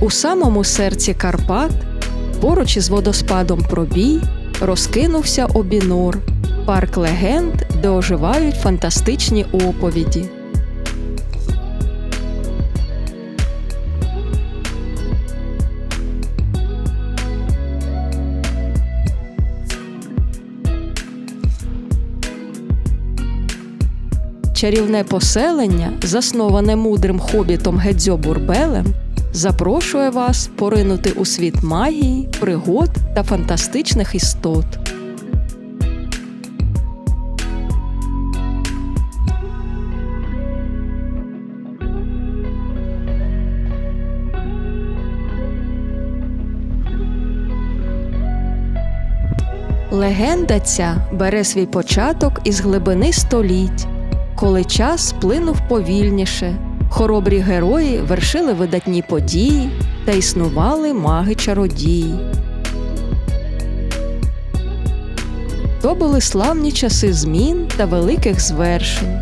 У самому серці Карпат, поруч із водоспадом Пробій, розкинувся Обінор, парк легенд, де оживають фантастичні оповіді. Чарівне поселення, засноване мудрим хобітом Гедзьо Бурбелем, запрошує вас поринути у світ магії, пригод та фантастичних істот. Легенда ця бере свій початок із глибини століть, коли час сплинув повільніше, хоробрі герої вершили видатні події та існували маги-чародії. То були славні часи змін та великих звершень.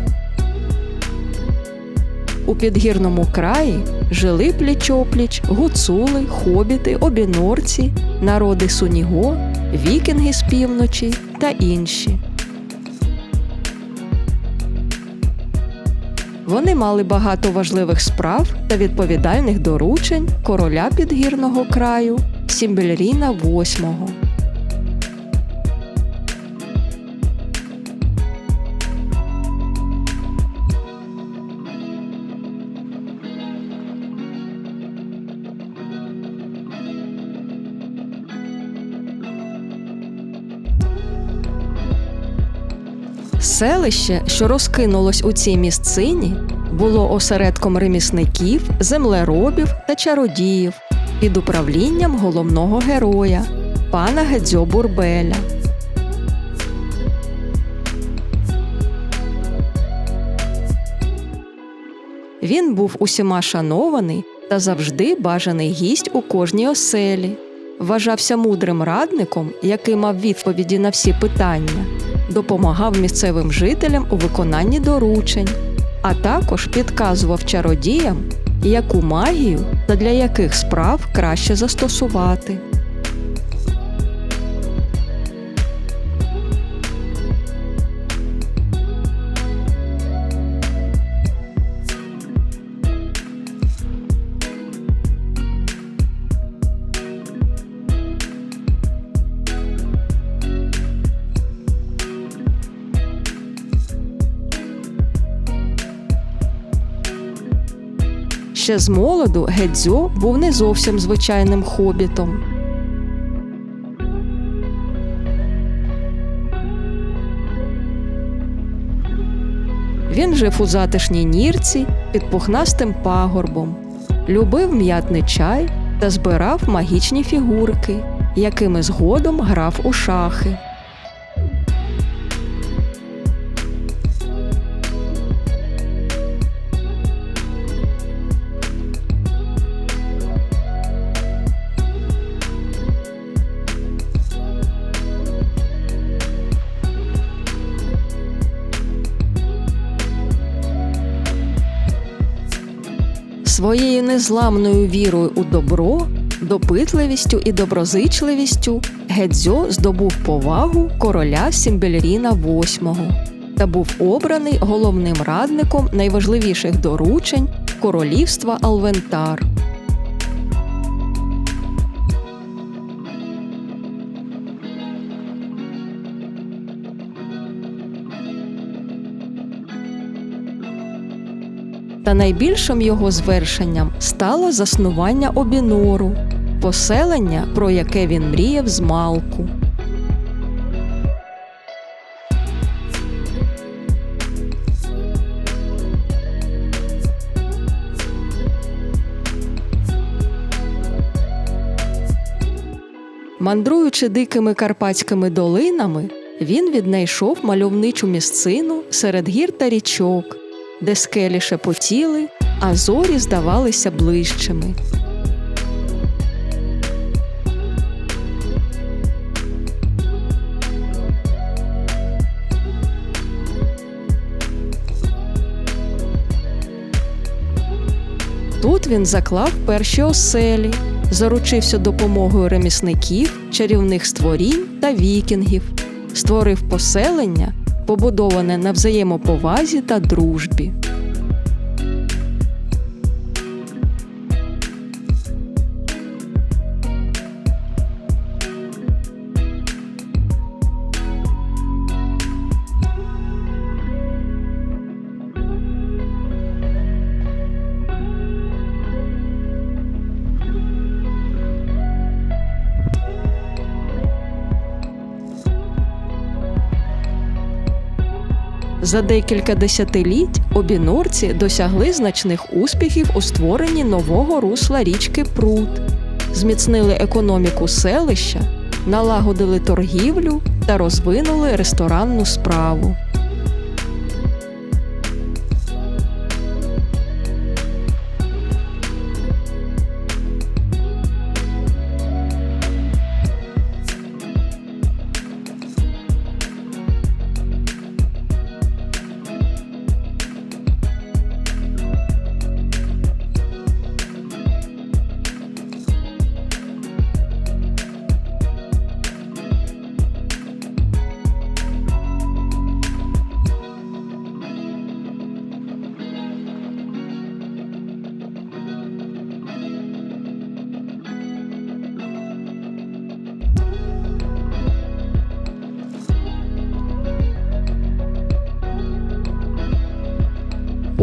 У підгірному краї жили пліч-опліч гуцули, хобіти, обінорці, народи Суніго, вікінги з півночі та інші. Вони мали багато важливих справ та відповідальних доручень короля підгірного краю Сімбельріна VIII. Селище, що розкинулось у цій місцині, було осередком ремісників, землеробів та чародіїв під управлінням головного героя пана Гедзьо Бурбеля. Він був усіма шанований та завжди бажаний гість у кожній оселі. Вважався мудрим радником, який мав відповіді на всі питання, допомагав місцевим жителям у виконанні доручень, а також підказував чародіям, яку магію та для яких справ краще застосувати. Ще з молоду Гедзьо був не зовсім звичайним хобітом. Він жив у затишній нірці під пухнастим пагорбом, любив м'ятний чай та збирав магічні фігурки, якими згодом грав у шахи. Своєю незламною вірою у добро, допитливістю і доброзичливістю Гедзьо здобув повагу короля Сімбельріна VIII та був обраний головним радником найважливіших доручень королівства Алвентар. Та найбільшим його звершенням стало заснування Обінору, поселення, про яке він мріяв з малку. Мандруючи дикими карпатськими долинами, він віднайшов мальовничу місцину серед гір та річок, де скелі шепотіли, а зорі здавалися ближчими. Тут він заклав перші оселі, заручився допомогою ремісників, чарівних створінь та вікінгів, створив поселення, побудоване на взаємоповазі та дружбі. За декілька десятиліть обінорці досягли значних успіхів у створенні нового русла річки Прут, зміцнили економіку селища, налагодили торгівлю та розвинули ресторанну справу.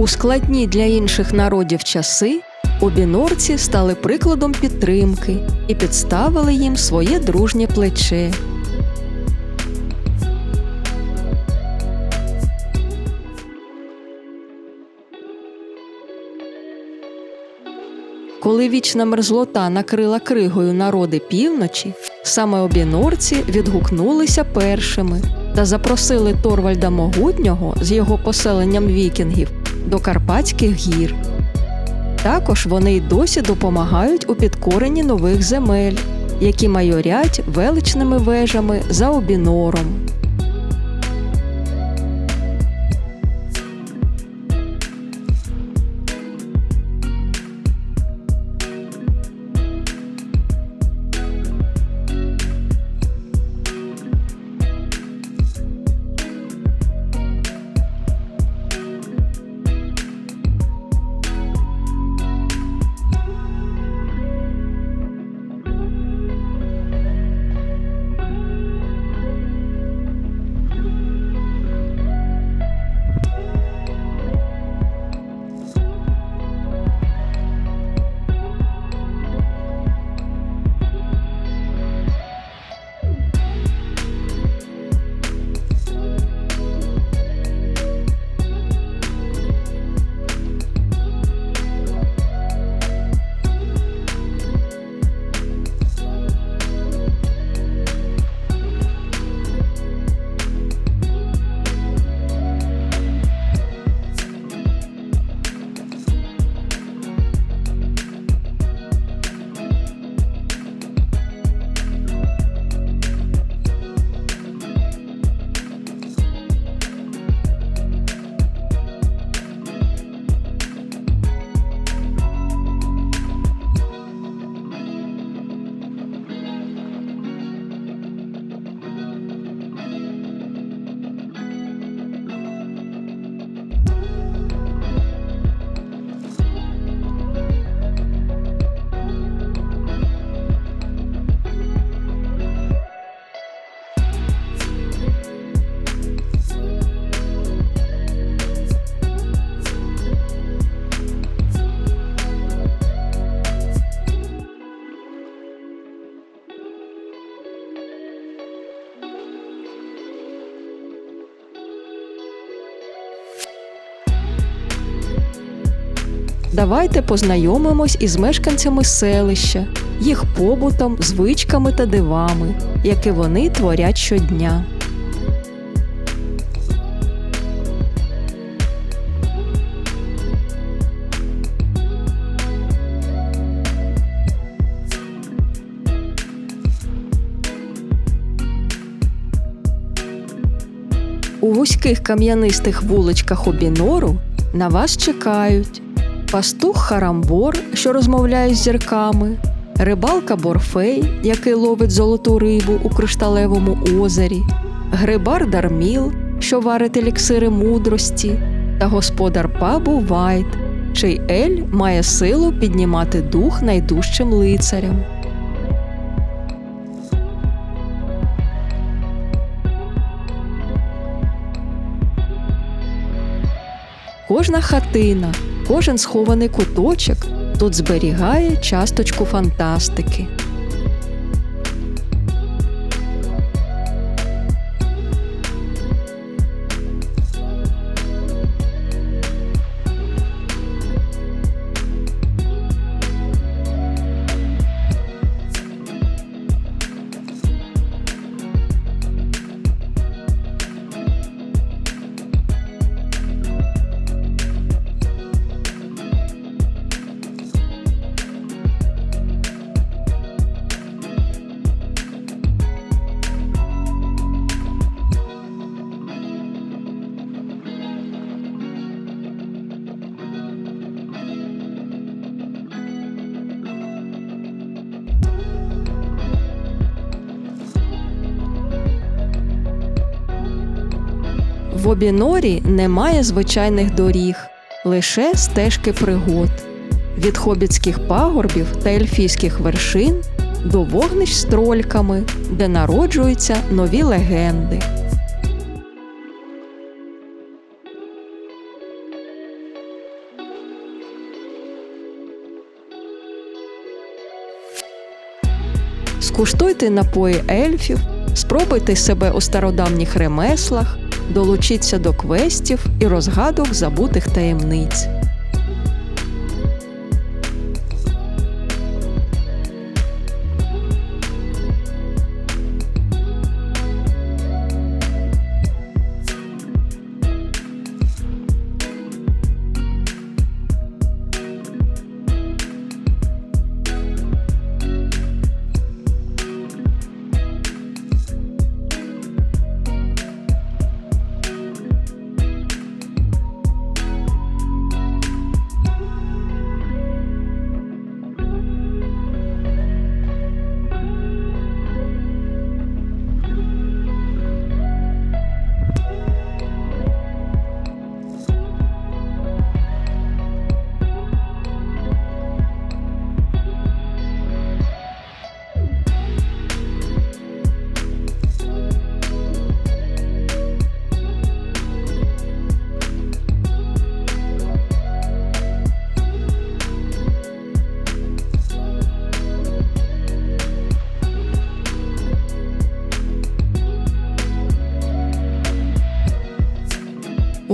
У складні для інших народів часи обінорці стали прикладом підтримки і підставили їм своє дружнє плече. Коли вічна мерзлота накрила кригою народи півночі, саме обінорці відгукнулися першими та запросили Торвальда Могутнього з його поселенням вікінгів до Карпатських гір. Також вони й досі допомагають у підкоренні нових земель, які майорять величними вежами за обінором. Давайте познайомимось із мешканцями селища, їх побутом, звичками та дивами, які вони творять щодня. У вузьких кам'янистих вуличках Обінору на вас чекають пастух Харамбор, що розмовляє з зірками, рибалка Борфей, який ловить золоту рибу у кришталевому озері, грибар Дарміл, що варить еліксири мудрості, та господар пабу Вайт, чий Ель має силу піднімати дух найдужчим лицарям. Кожна хатина, кожен схований куточок тут зберігає часточку фантастики. В Обінорі немає звичайних доріг, лише стежки пригод. Від хобітських пагорбів та ельфійських вершин до вогнищ з трольками, де народжуються нові легенди. Скуштуйте напої ельфів, спробуйте себе у стародавніх ремеслах, долучіться до квестів і розгадок забутих таємниць.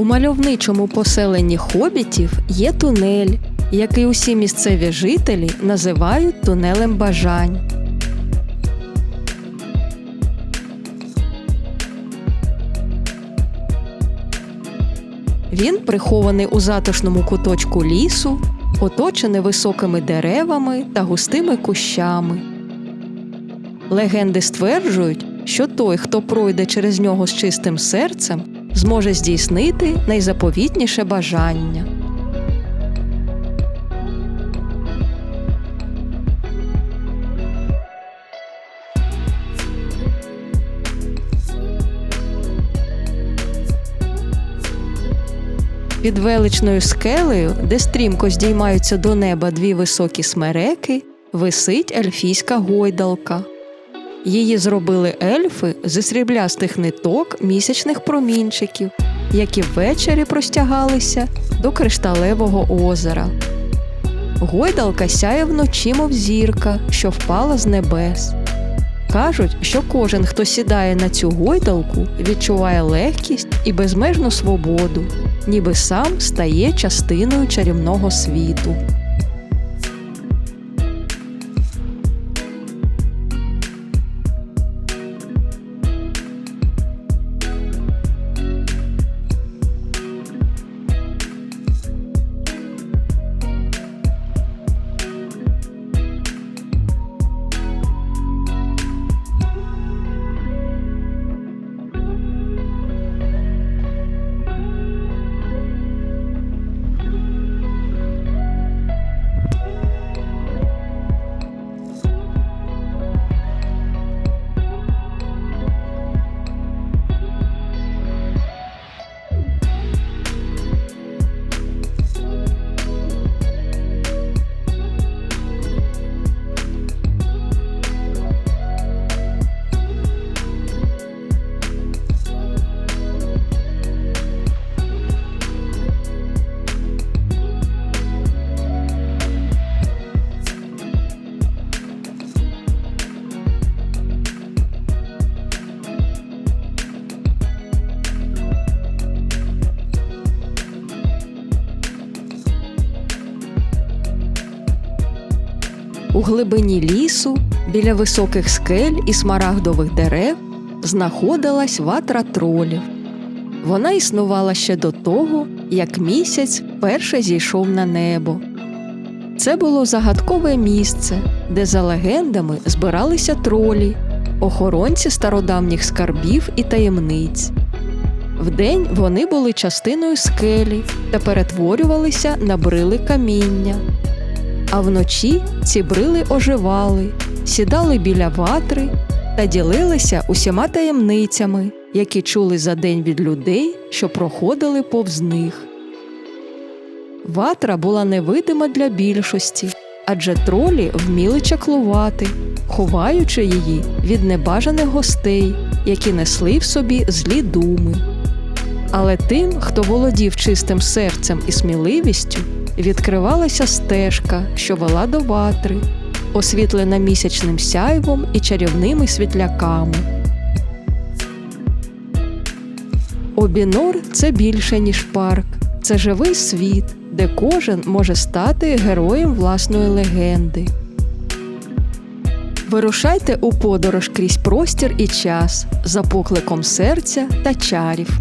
У мальовничому поселенні хобітів є тунель, який усі місцеві жителі називають тунелем бажань. Він прихований у затишному куточку лісу, оточений високими деревами та густими кущами. Легенди стверджують, що той, хто пройде через нього з чистим серцем, зможе здійснити найзаповітніше бажання. Під величною скелею, де стрімко здіймаються до неба дві високі смереки, висить ельфійська гойдалка. Її зробили ельфи зі сріблястих ниток місячних промінчиків, які ввечері простягалися до кришталевого озера. Гойдалка сяє вночі, мов зірка, що впала з небес. Кажуть, що кожен, хто сідає на цю гойдалку, відчуває легкість і безмежну свободу, ніби сам стає частиною чарівного світу. У глибині лісу, біля високих скель і смарагдових дерев, знаходилась ватра тролів. Вона існувала ще до того, як місяць вперше зійшов на небо. Це було загадкове місце, де, за легендами, збиралися тролі, охоронці стародавніх скарбів і таємниць. Вдень вони були частиною скелі та перетворювалися на брили каміння. А вночі ці брили оживали, сідали біля ватри та ділилися усіма таємницями, які чули за день від людей, що проходили повз них. Ватра була невидима для більшості, адже тролі вміли чаклувати, ховаючи її від небажаних гостей, які несли в собі злі думи. Але тим, хто володів чистим серцем і сміливістю, відкривалася стежка, що вела до ватри, освітлена місячним сяйвом і чарівними світляками. Обінор це більше, ніж парк, це живий світ, де кожен може стати героєм власної легенди. Вирушайте у подорож крізь простір і час за покликом серця та чарів.